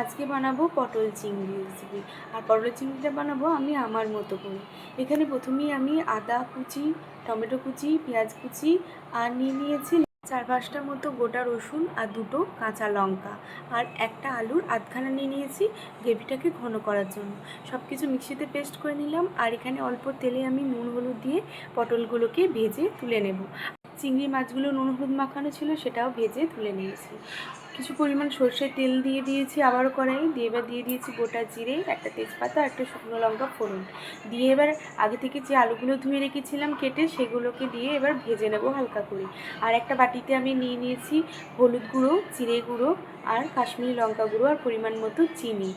আজকে বানাবো পটল চিংড়ি রেসিপি আর পটল চিংড়িটা বানাবো আমি আমার মতো করে। এখানে প্রথমেই আমি আদা কুচি, টমেটো কুচি, পেঁয়াজ কুচি আর নিয়ে নিয়েছি চার পাঁচটার মতো গোটা রসুন আর দুটো কাঁচা লঙ্কা। আর একটা আলুর আধখানা নিয়ে নিয়েছি গ্রেভিটাকে ঘন করার জন্য। সব কিছু মিক্সিতে পেস্ট করে নিলাম আর এখানে অল্প তেলে আমি নুন হলুদ দিয়ে পটলগুলোকে ভেজে তুলে নেব। চিংড়ি মাছগুলো নুন হলুদ মাখানো ছিল সেটাও ভেজে তুলে নিয়েছি। কিছু পরিমাণ সর্ষের তেল দিয়ে দিয়েছি, আবারও কড়াই দিয়ে এবার দিয়ে দিয়েছি গোটা জিরে, একটা তেজপাতা, একটা শুকনো লঙ্কা, ফোড়ন। দিয়ে এবার আগে থেকে যে আলুগুলো ধুয়ে রেখেছিলাম কেটে, সেগুলোকে দিয়ে এবার ভেজে নেব হালকা করে। আর একটা বাটিতে আমি নিয়ে নিয়েছি হলুদ গুঁড়ো, জিরে গুঁড়ো আর কাশ্মীরি লঙ্কা গুঁড়ো আর পরিমাণ মতো চিনি।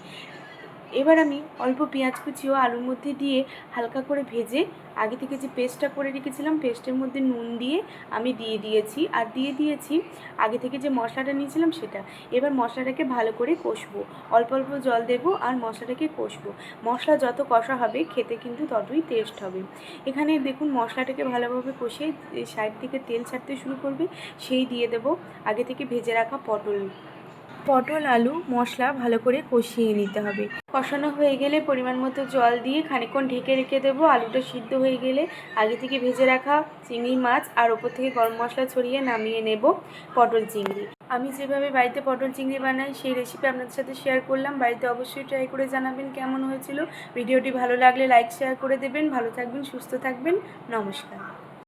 এবার আমি অল্প পেঁয়াজ কুচি ও আলুর মধ্যে দিয়ে হালকা করে ভেজে আগে থেকে যে পেস্টটা করে রেখেছিলাম পেস্টের মধ্যে নুন দিয়ে আমি দিয়ে দিয়েছি। আর দিয়ে দিয়েছি আগে থেকে যে মশলাটা নিয়েছিলাম সেটা। এবার মশলাটাকে ভালো করে কষবো। অল্প অল্প জল দেবো আর মশলাটাকে কষবো। মশলা যত কষা হবে, খেতে কিন্তু ততই টেস্ট হবে। এখানে দেখুন মশলাটাকে ভালোভাবে কষিয়ে সাইড থেকে তেল ছাড়তে শুরু করবে। সেই দিয়ে দেবো আগে থেকে ভেজে রাখা পটল। পটল, আলু, মশলা ভালো করে কষিয়ে নিতে হবে। কষানো হয়ে গেলে পরিমাণ মতো জল দিয়ে খানিকক্ষণ ঢেকে রেখে দেবো। আলুটা সিদ্ধ হয়ে গেলে আগে থেকে ভেজে রাখা চিংড়ি মাছ আর ওপর থেকে গরম মশলা ছড়িয়ে নামিয়ে নেব পটল চিংড়ি। আমি যেভাবে বাড়িতে পটল চিংড়ি বানাই, সেই রেসিপি আপনাদের সাথে শেয়ার করলাম। বাড়িতে অবশ্যই ট্রাই করে জানাবেন কেমন হয়েছিল। ভিডিওটি ভালো লাগলে লাইক শেয়ার করে দেবেন। ভালো থাকবেন, সুস্থ থাকবেন। নমস্কার।